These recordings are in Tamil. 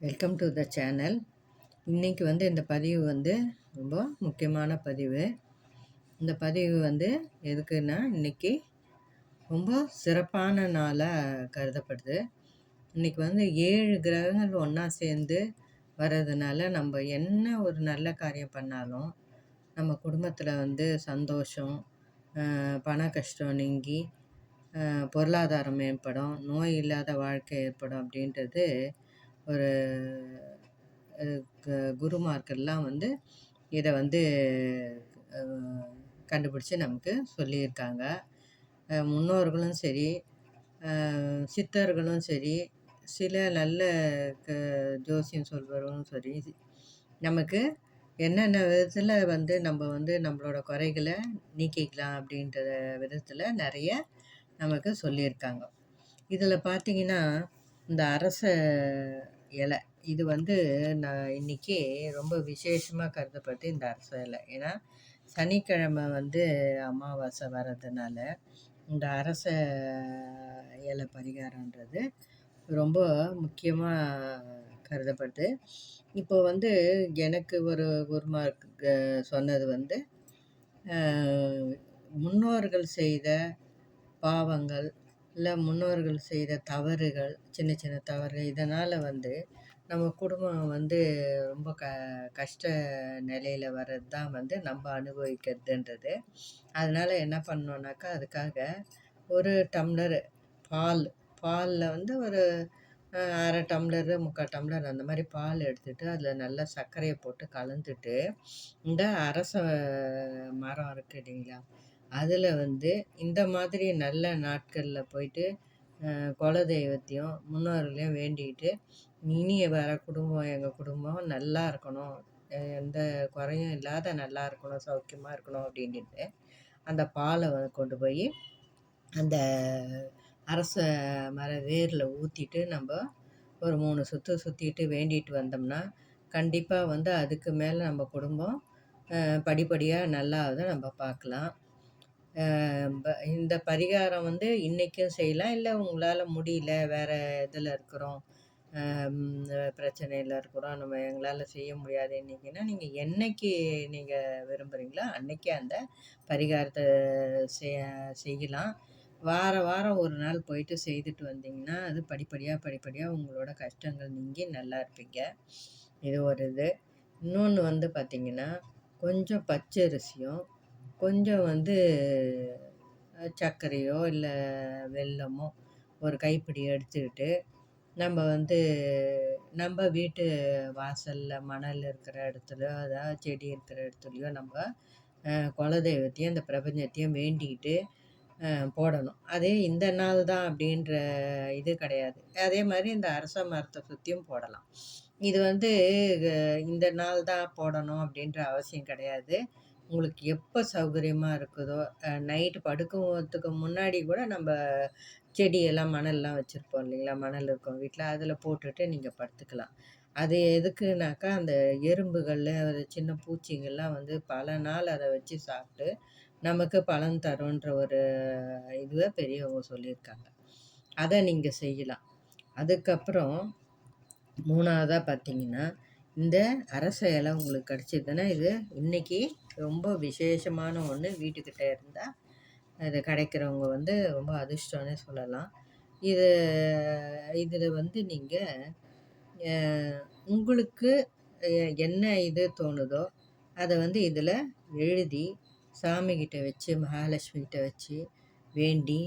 வெல்கம் டு த சேனல் இன்றைக்கி வந்து இந்த பதிவு வந்து ரொம்ப முக்கியமான பதிவு. இந்த பதிவு வந்து எதுக்குன்னா இன்றைக்கி ரொம்ப சிறப்பான நாளாக கருதப்படுது. இன்றைக்கி வந்து ஏழு கிரகங்கள் ஒன்றா சேர்ந்து வர்றதுனால நம்ம என்ன ஒரு நல்ல காரியம் பண்ணாலும் நம்ம குடும்பத்தில் வந்து சந்தோஷம் பண கஷ்டம் நீங்கி பொருளாதாரம் மேம்படும் நோய் இல்லாத வாழ்க்கை ஏற்படும் அப்படின்றது ஒரு குருமார்கள்லாம் வந்து இதை வந்து கண்டுபிடிச்சி நமக்கு சொல்லியிருக்காங்க. முன்னோர்களும் சரி சித்தர்களும் சரி சில நல்ல க ஜோசியம் சொல்பவர்களும் சரி நமக்கு என்னென்ன விதத்தில் வந்து நம்ம வந்து நம்மளோட குறைகளை நீக்கிக்கலாம் அப்படின்ற விதத்தில் நிறைய நமக்கு சொல்லியிருக்காங்க. இதில் பார்த்திங்கன்னா இந்த அரச இலை. இது வந்து நான் இன்றைக்கி ரொம்ப விசேஷமாக கருதப்படுது இந்த அரச இலை. ஏன்னா சனிக்கிழமை வந்து அமாவாசை வர்றதுனால இந்த அரச இலை பரிகாரன்றது ரொம்ப முக்கியமாக கருதப்படுது இப்போ வந்து எனக்கு ஒரு குருமார்க்கு சொன்னது வந்து முன்னோர்கள் செய்த பாவங்கள் இல்லை முன்னோர்கள் செய்த தவறுகள் சின்ன சின்ன தவறுகள் இதனால் வந்து நம்ம குடும்பம் வந்து ரொம்ப க கஷ்ட நிலையில் வர்றது தான் வந்து நம்ம அனுபவிக்கிறதுன்றது. அதனால் என்ன பண்ணோன்னாக்கா அதுக்காக ஒரு டம்ளர் பால் பாலில் வந்து ஒரு அரை டம்ளரு முக்கால் டம்ளர் அந்த மாதிரி பால் எடுத்துகிட்டு அதில் நல்லா சர்க்கரையை போட்டு கலந்துட்டு இந்த அரச மரம் இருக்குது இல்லைங்களா அதில் வந்து இந்த மாதிரி நல்ல நாட்களில் போயிட்டு குலதெய்வத்தையும் முன்னோர்களையும் வேண்டிக்கிட்டு இனிய வர குடும்பம் எங்கள் குடும்பம் நல்லா இருக்கணும். எந்த குறையும் இல்லாத நல்லா இருக்கணும் சௌக்கியமாக இருக்கணும் அப்படின்ட்டு அந்த பாலை கொண்டு போய் அந்த அரச மர வேரில் ஊற்றிட்டு நம்ம ஒரு மூணு சுற்று சுற்றிட்டு வேண்டிட்டு வந்தோம்னா கண்டிப்பாக வந்து அதுக்கு மேலே நம்ம குடும்பம் படிப்படியாக நல்லா நம்ம பார்க்கலாம் இந்த பரிகாரம் வந்து இன்றைக்கும் செய்யலாம். இல்லை உங்களால் முடியல வேறு இதில் இருக்கிறோம். பிரச்சனையில் இருக்கிறோம். நம்ம எங்களால் செய்ய முடியாது இன்றைக்கின்னா நீங்கள் என்னைக்கு நீங்கள் விரும்புகிறீங்களோ அன்றைக்கே அந்த பரிகாரத்தை செய் செய்யலாம். வார வாரம் ஒரு நாள் போயிட்டு செய்துட்டு வந்தீங்கன்னா அது படிப்படியாக படிப்படியாக உங்களோட கஷ்டங்கள் நீங்கி நல்லா இருப்பீங்க. இது ஒரு இது. இன்னொன்று வந்து பார்த்திங்கன்னா கொஞ்சம் பச்சரிசியும் கொஞ்சம் வந்து சர்க்கரையோ இல்லை வெல்லமோ ஒரு கைப்பிடி எடுத்துக்கிட்டு நம்ம வந்து நம்ம வீட்டு வாசலில் மணல் இருக்கிற இடத்துலையோ அதாவது செடி இருக்கிற இடத்துலையோ நம்ம குலதெய்வத்தையும் இந்த பிரபஞ்சத்தையும் வேண்டிக்கிட்டு போடணும். அதே இந்த நாள் தான் அப்படின்ற இது கிடையாது. அதே மாதிரி இந்த அரச மரத்தை சுற்றியும் போடலாம். இது வந்து இந்த நாள் தான் போடணும் அப்படின்ற அவசியம் கிடையாது. உங்களுக்கு எப்போ சௌகரியமாக இருக்குதோ நைட்டு படுக்கிறதுக்கு முன்னாடி கூட நம்ம செடியெல்லாம் மணல்லாம் வச்சுருப்போம் இல்லைங்களா? மணல் இருக்கும் வீட்டில் அதில் போட்டுட்டு நீங்கள் படுத்துக்கலாம். அது எதுக்குனாக்கா அந்த எறும்புகள் சின்ன பூச்சிங்கள்லாம் வந்து பல நாள் அதை வச்சு சாப்பிட்டு நமக்கு பலன் தரும்ன்ற ஒரு இதுவை பெரியவங்க சொல்லியிருக்காங்க. அதை நீங்கள் செய்யலாம். அதுக்கப்புறம் மூணாவதாக பார்த்தீங்கன்னா இந்த அரச இலை உங்களுக்கு கிடச்சிதுன்னா இது இன்றைக்கி ரொம்ப விசேஷமான ஒன்று வீட்டுக்கிட்ட இருந்தால் இது கிடைக்கிறவங்க வந்து ரொம்ப அதிர்ஷ்டம்னு சொல்லலாம். இது இதில் வந்து நீங்கள் உங்களுக்கு என்ன இது தோணுதோ அதை வந்து இதில் எழுதி சாமிக்கிட்ட வச்சு மகாலட்சுமிகிட்ட வச்சு வேண்டி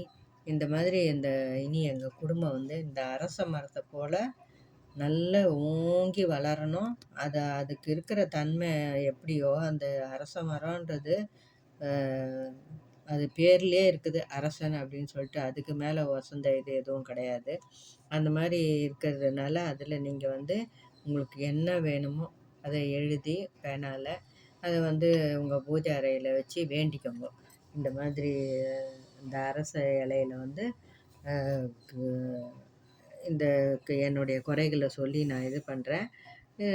இந்த மாதிரி இந்த இனி எங்கள் குடும்பம் வந்து இந்த அரச மரத்தை போல் நல்ல ஓங்கி வளரணும். அதை அதுக்கு இருக்கிற தன்மை எப்படியோ அந்த அரச மரம்ன்றது அது பேர்லேயே இருக்குது. அரசன் அப்படின்னு சொல்லிட்டு அதுக்கு மேலே வசந்த இது எதுவும் கிடையாது. அந்த மாதிரி இருக்கிறதுனால அதில் நீங்கள் வந்து உங்களுக்கு என்ன வேணுமோ அதை எழுதி பேனால் அதை வந்து உங்கள் பூஜை அறையில் வச்சு வேண்டிக்கோங்க. இந்த மாதிரி இந்த அரச இலையில வந்து இந்த என்னுடைய குறைகளை சொல்லி நான் இது பண்ணுறேன்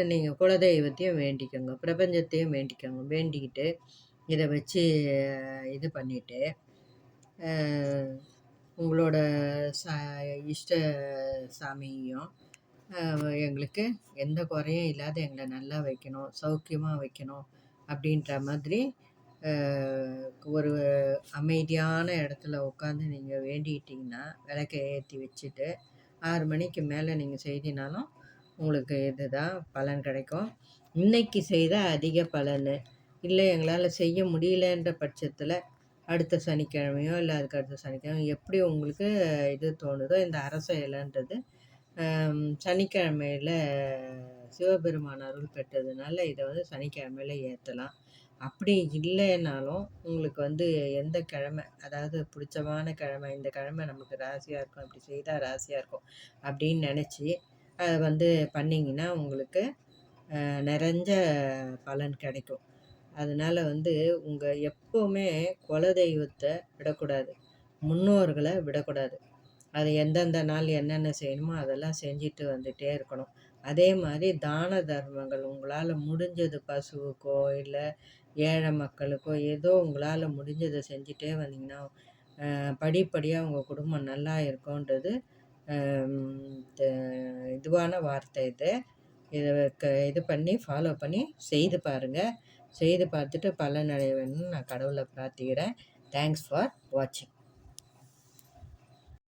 நீங்கள் குலதெய்வத்தையும் வேண்டிக்கோங்க பிரபஞ்சத்தையும் வேண்டிக்கோங்க. வேண்டிக்கிட்டு இதை வச்சு இது பண்ணிவிட்டு உங்களோட ச இஷ்ட சாமியையும் எங்களுக்கு எந்த குறையும் இல்லாத எங்களை நல்லா வைக்கணும் சௌக்கியமாக வைக்கணும் அப்படின்ற மாதிரி ஒரு அமைதியான இடத்துல உட்காந்து நீங்கள் வேண்டிக்கிட்டிங்கன்னா விளக்கை ஏற்றி வச்சுட்டு ஆறு மணிக்கு மேலே நீங்கள் செய்தினாலும் உங்களுக்கு இது தான் பலன் கிடைக்கும். இன்னைக்கு செய்தால் அதிக பலன். இல்லை எங்களால் செய்ய முடியலன்ற பட்சத்தில் அடுத்த சனிக்கிழமையோ இல்லை அதுக்கு அடுத்த சனிக்கிழமை எப்படி உங்களுக்கு இது தோணுதோ இந்த அரச இலைன்றது சனிக்கிழமையில் சிவபெருமான் அருள் பெற்றதுனால இதை வந்து சனிக்கிழமையில ஏற்றலாம் அப்படி இல்லைனாலும் உங்களுக்கு வந்து எந்த கிழமை அதாவது பிடிச்சமான கிழமை இந்த கிழமை நமக்கு ராசியாக இருக்கும் அப்படி செய்தால் ராசியாக இருக்கும் அப்படின்னு நினச்சி அதை வந்து பண்ணிங்கன்னா உங்களுக்கு நிறைஞ்ச பலன் கிடைக்கும். அதனால் வந்து உங்கள் எப்போவுமே குலதெய்வத்தை விடக்கூடாது முன்னோர்களை விடக்கூடாது. அது எந்தெந்த நாள் என்னென்ன செய்யணுமோ அதெல்லாம் செஞ்சுட்டு வந்துகிட்டே இருக்கணும். அதே மாதிரி தான தர்மங்கள் உங்களால் முடிஞ்சது பசுவுக்கோ இல்லை ஏழை மக்களுக்கோ ஏதோ உங்களால் முடிஞ்சதை செஞ்சுட்டே வந்தீங்கன்னா படிப்படியாக உங்கள் குடும்பம் நல்லா இருக்கும்ன்றது இதுவான வார்த்தை இது. இதை க இது பண்ணி ஃபாலோ பண்ணி செய்து பாருங்கள் செய்து பார்த்துட்டு பலனடைய வேணும்னு நான் கடவுளை பிரார்த்திக்கிறேன். தேங்க்ஸ் ஃபார் வாட்சிங்